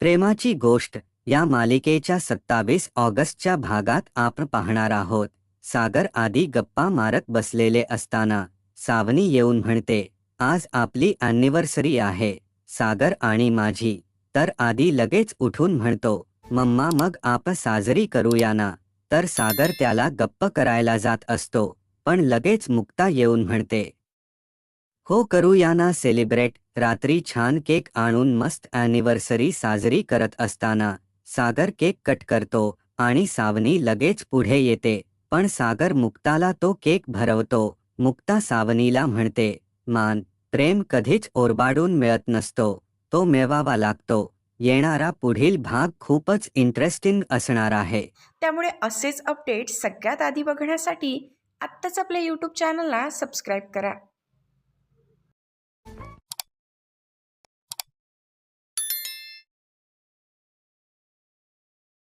प्रेमाची गोष्ट या मालिकेच्या सत्तावीस ऑगस्टच्या भागात आपण पाहणार आहोत. सागर आधी गप्पा मारत बसलेले असताना सावनी येऊन म्हणते आज आपली अॅनिव्हर्सरी आहे. सागर आणि माझी. तर आधी लगेच उठून म्हणतो मम्मा मग आपण साजरी करूया ना. तर सागर त्याला गप्प करायला जात असतो. पण लगेच मुक्ता येऊन म्हणते हो करूया ना सेलिब्रेट. रात्री छान केक आणून मस्त अॅनिव्हर्सरी साजरी करत असताना सागर केक कट करतो आणि सावनी लगेच पुढे येते. पण सागर मुक्ताला तो केक भरवतो. मुक्ता सावनीला म्हणते मान प्रेम कधीच ओरबाडून मिळत नसतो. तो मिळवावा लागतो. येणारा पुढील भाग खूपच इंटरेस्टिंग असणार आहे. त्यामुळे असेच अपडेट सगळ्यात आधी बघण्यासाठी आत्ताच आपल्या यूट्यूब चॅनलला सबस्क्राईब करा.